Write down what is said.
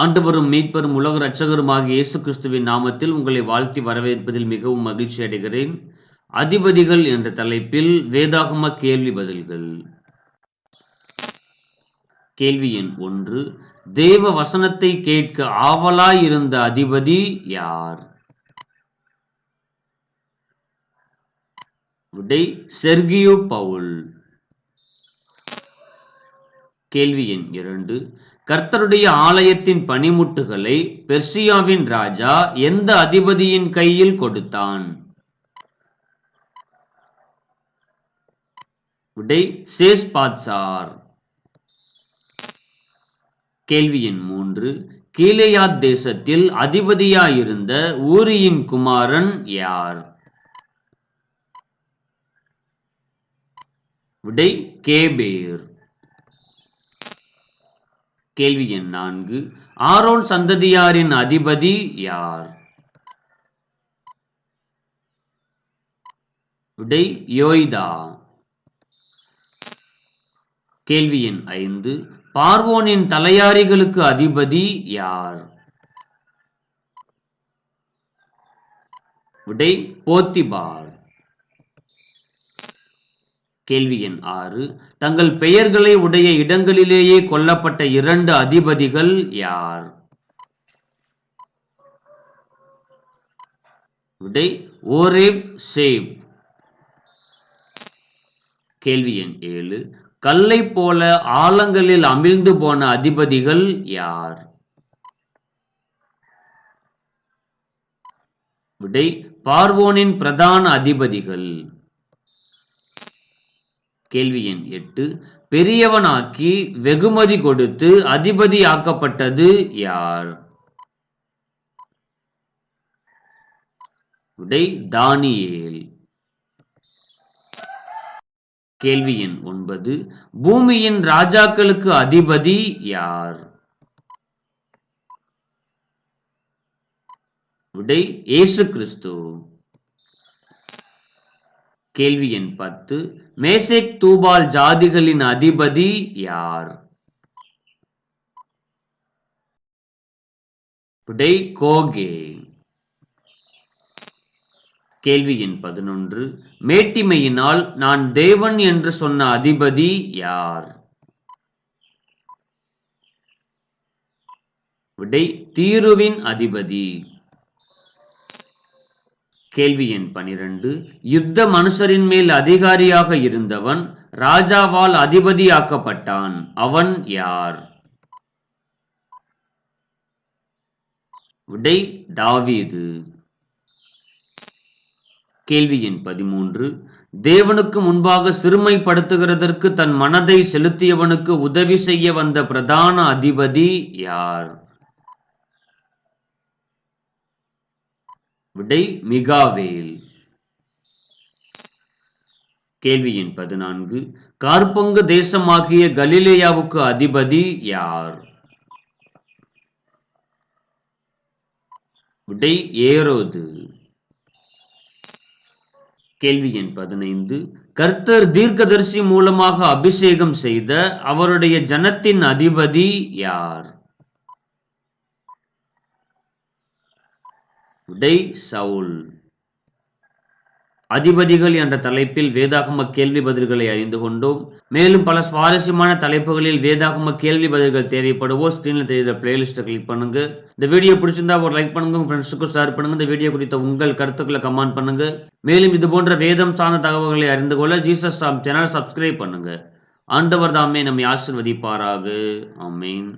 ஆண்டவரும் மீட்பரும் உலக இரட்சகருமாகிய இயேசு கிறிஸ்துவின் நாமத்தில் உங்களை வாழ்த்தி வரவேற்பதில் மிகவும் மகிழ்ச்சி அடைகிறேன். அதிபதிகள் என்ற தலைப்பில் வேதாகம கேள்வி பதில்கள். கேள்வி எண் ஒன்று. தேவ வசனத்தை கேட்க ஆவலாயிருந்த அதிபதி யார்? விடை செர்கியோ பவுல். கேள்வி எண் இரண்டு. கர்த்தருடைய ஆலயத்தின் பனிமுட்டுகளை பெர்சியாவின் ராஜா எந்த அதிபதியின் கையில் கொடுத்தான்? விடை சேஸ்பாத்சார் கேள்வி எண் மூன்று கீழையாத் தேசத்தில் அதிபதியாயிருந்த ஊரியின் குமாரன் யார்? விடை கேபேர். கேள்வி எண் நான்கு. ஆரோன் சந்ததியாரின் அதிபதி யார்? விடை யோய்தா. கேள்வி எண் ஐந்து. பார்வோனின் தலையாரிகளுக்கு அதிபதி யார்? விடை போத்திபார். கேள்வி எண் ஆறு. தங்கள் பெயர்களை உடைய இடங்களிலேயே கொல்லப்பட்ட இரண்டு அதிபதிகள் யார்? விடை ஓரேப் சேவ் கேள்வி எண் ஏழு. கல்லை போல ஆழங்களில் அமிழ்ந்து போன அதிபதிகள் யார்? விடை பார்வோனின் பிரதான அதிபதிகள். கேள்வி எண் எட்டு. பெரியவனாக்கி வெகுமதி கொடுத்து அதிபதி ஆக்கப்பட்டது யார்? விடை தானியேல். கேள்வி எண் ஒன்பது. பூமியின் ராஜாக்களுக்கு அதிபதி யார்? விடை இயேசு கிறிஸ்து. கேள்வி எண் பத்து. மேசேக் தூபால் ஜாதிகளின் அதிபதி யார்? புடை கோகே. கேள்வி எண் பதினொன்று. மேட்டிமையினால் நான் தேவன் என்று சொன்ன அதிபதி யார்? விடை தீருவின் அதிபதி. கேள்வி எண் பனிரெண்டு. யுத்த மனுஷரின் மேல் அதிகாரியாக இருந்தவன் ராஜாவால் அதிபதியாக்கப்பட்டான். அவன் யார்? விடை தாவீது. கேள்வி எண் பதிமூன்று. தேவனுக்கு முன்பாக சிறுமைப்படுத்துகிறதற்கு தன் மனதை செலுத்தியவனுக்கு உதவி செய்ய வந்த பிரதான அதிபதி யார்? விடை மிகாவேல். கேள்வி எண் பதினான்கு. கார்பங்கு தேசமாகிய கலிலேயாவுக்கு அதிபதி யார்? விடை ஏரோது. கேள்வி எண் பதினைந்து. கர்த்தர் தீர்க்கதரிசி மூலமாக அபிஷேகம் செய்த அவருடைய ஜனத்தின் அதிபதி யார்? விடை சவுல். அதிபதிகள் என்ற தலைப்பில் வேதாகம கேள்வி பதில்களை அறிந்து கொண்டோம். மேலும் பல சுவாரஸ்யமான தலைப்புகளில் வேதாகம கேள்வி பதில்கள் தேவைப்படுவோம் ஸ்கிரீன்ல தெரியுற பிளேலிஸ்ட்டை கிளிக் பண்ணுங்க. இந்த வீடியோ பிடிச்சிருந்தா ஒரு லைக் பண்ணுங்க உங்க ஃப்ரெண்ட்ஸுக்கும் ஷேர் பண்ணுங்க. இந்த வீடியோ குறித்த உங்கள் கருத்துக்களை கமெண்ட் பண்ணுங்க. மேலும் இது போன்ற வேதம் சார்ந்த தகவல்களை அறிந்து கொள்ள ஜீசஸ் சேனல் சப்ஸ்கிரைப் பண்ணுங்க. ஆண்டவர் தாமே நம்மை ஆசிர்வதிப்பாராக. அமீன்